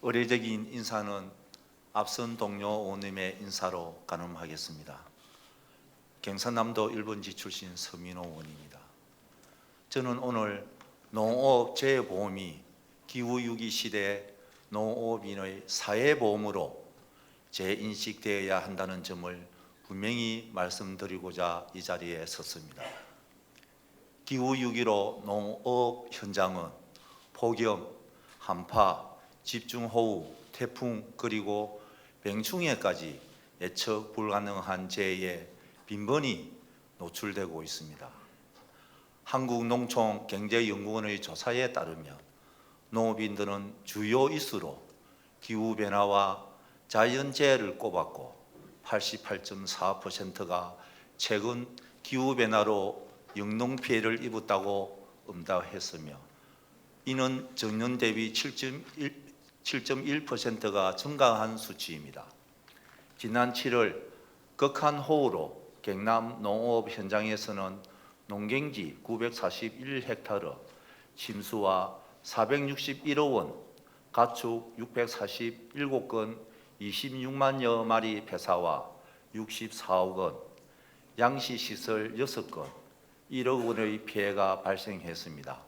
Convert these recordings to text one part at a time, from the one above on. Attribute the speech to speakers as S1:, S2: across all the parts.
S1: 의례적인 인사는 앞선 동료 의원님의 인사로 가늠하겠습니다. 경상남도 1번지 출신 서민호 의원입니다. 저는 오늘 농업 재보험이 기후위기 시대 농업인의 사회보험으로 재인식되어야 한다는 점을 분명히 말씀드리고자 이 자리에 섰습니다. 기후위기로 농업 현장은 폭염, 한파, 집중호우, 태풍 그리고 병충해까지 예측 불가능한 재해에 빈번히 노출되고 있습니다. 한국농촌경제연구원의 조사에 따르면 농업인들은 주요 이수로 기후변화와 자연재해를 꼽았고 88.4%가 최근 기후변화로 영농 피해를 입었다고 응답했으며 이는 전년 대비 7.1, 7.1%가 증가한 수치입니다. 지난 7월 극한 호우로 경남 농업 현장에서는 농경지 941헥타르, 침수와 461억 원, 가축 647건, 26만여 마리 폐사와 64억 원, 양시 시설 6건, 1억 원의 피해가 발생했습니다.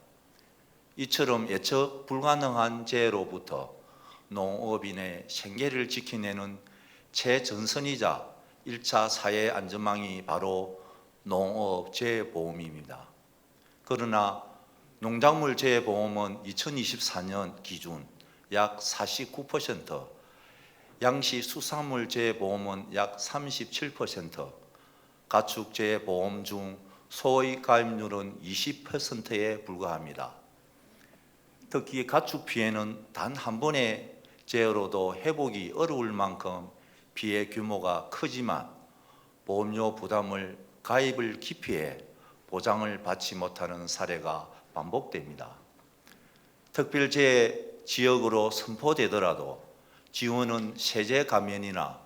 S1: 이처럼 예측 불가능한 재해로부터 농업인의 생계를 지켜내는 최전선이자 1차 사회 안전망이 바로 농업 재해보험입니다. 그러나 농작물 재해보험은 2024년 기준 약 49%, 양시 수산물 재해보험은 약 37%, 가축 재해보험 중 소의 가입률은 20%에 불과합니다. 특히 가축 피해는 단 한 번의 재해로도 회복이 어려울 만큼 피해 규모가 크지만 보험료 부담을 가입을 기피해 보장을 받지 못하는 사례가 반복됩니다. 특별재해 지역으로 선포되더라도 지원은 세제 감면이나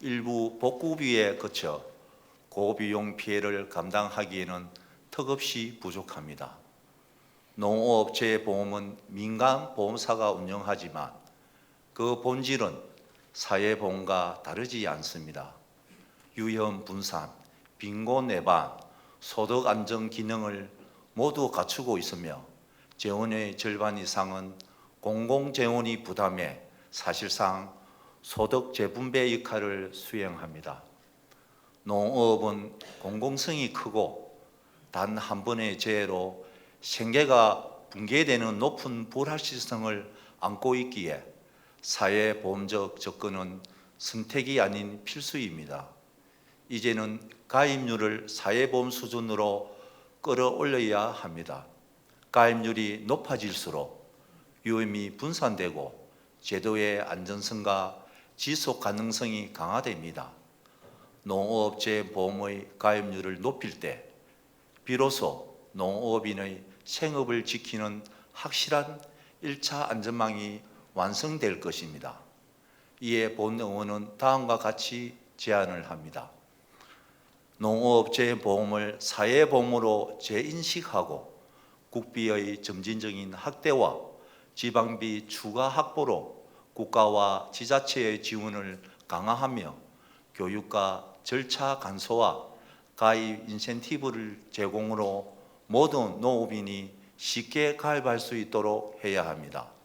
S1: 일부 복구비에 그쳐 고비용 피해를 감당하기에는 턱없이 부족합니다. 농업재해보험은 민간 보험사가 운영하지만 그 본질은 사회보험과 다르지 않습니다. 유형 분산, 빈곤 예방, 소득 안정 기능을 모두 갖추고 있으며 재원의 절반 이상은 공공재원이 부담해 사실상 소득 재분배 역할을 수행합니다. 농업은 공공성이 크고 단 한 번의 재해로 생계가 붕괴되는 높은 불확실성을 안고 있기에 사회보험적 접근은 선택이 아닌 필수입니다. 이제는 가입률을 사회보험 수준으로 끌어올려야 합니다. 가입률이 높아질수록 위험이 분산되고 제도의 안전성과 지속 가능성이 강화됩니다. 농업재 보험의 가입률을 높일 때 비로소 농업인의 생업을 지키는 확실한 1차 안전망이 완성될 것입니다. 이에 본 의원은 다음과 같이 제안을 합니다. 농업재보험을 사회 보험으로 재인식하고 국비의 점진적인 확대와 지방비 추가 확보로 국가와 지자체의 지원을 강화하며 교육과 절차 간소화, 가입 인센티브를 제공으로 모든 농업인이 쉽게 가입할 수 있도록 해야 합니다.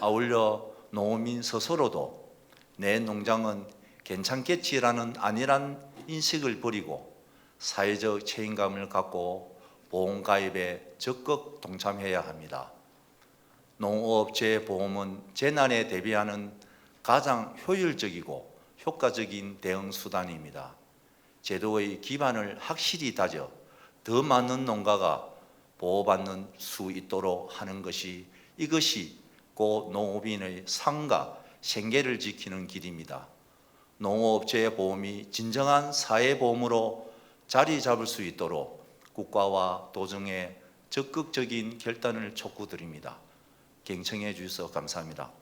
S1: 아울러 농민 스스로도 내 농장은 괜찮겠지라는 안일한 인식을 버리고 사회적 책임감을 갖고 보험 가입에 적극 동참해야 합니다. 농업재 보험은 재난에 대비하는 가장 효율적이고 효과적인 대응 수단입니다. 제도의 기반을 확실히 다져 더 많은 농가가 보호받는 수 있도록 하는 것이 이것이 고 농업인의 상과 생계를 지키는 길입니다. 농업재보험이 진정한 사회보험으로 자리 잡을 수 있도록 국가와 도정의 적극적인 결단을 촉구드립니다. 경청해 주셔서 감사합니다.